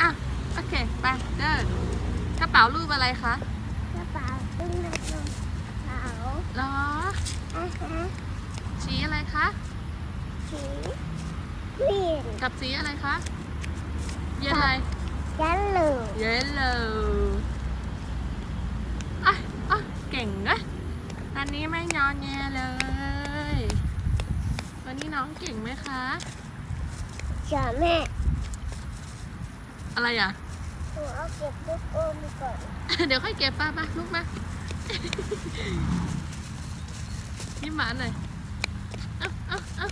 อะ โอเค ไป เดิน กระเป๋ารูปอะไรคะกระเป๋าตึ้งในกระเป๋าเหรออ่าฮะสีอะไรคะ สีกรีนกับสีอะไรคะ เยลอะไรยันเหลืองเยลโล่อะอะเก่งนะอันนี้ไม่งอนแงเลย วันนี้น้องเก่งไหมคะเจ้าแม่ อะไรอะ หนูเอาเก็บลูกอมก่อนเดี๋ยวค่อยเก็บป้ามาลูกมายิ้มหวานหน่อยเอ้าเอ้าเอ้า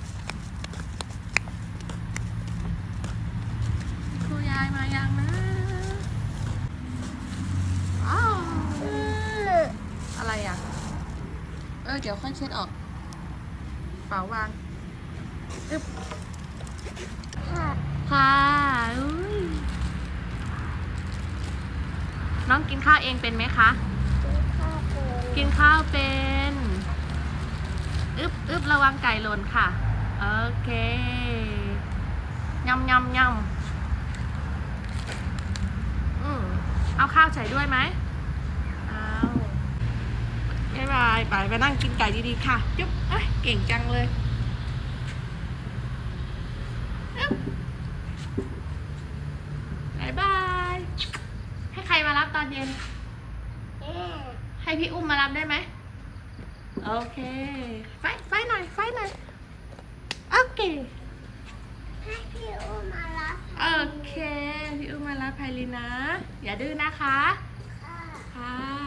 ครูยายมายังนะอ้าวอืมอะไรอะ เออ เดี๋ยวค่อยเช็ดออกเป๋าวางอึ๊บ ค่ะ ค่ะอุ้ย น้องกินข้าวเองเป็นไหมคะกินข้าวเป็นกินข้าวเป็นอึบอึบระวังไก่หล่นค่ะ โอเคยำยำยำอืมเอาข้าวใส่ด้วยไหมเอาบ๊ายบายไปไปนั่งกินไก่ดีๆค่ะ จุ๊บเอ้ยเก่งจังเลยอึ๊บบายบาย ให้ใครมารับตอนเย็นแม่ให้พี่อุ้มมารับได้ไหม โอเค ไฟ ไฟหน่อย ไฟหน่อย โอเค ให้พี่อุ้มมารับโอเค พี่อุ้มมารับไพลินนะ อย่าดื้อนะคะ ค่ะค่ะ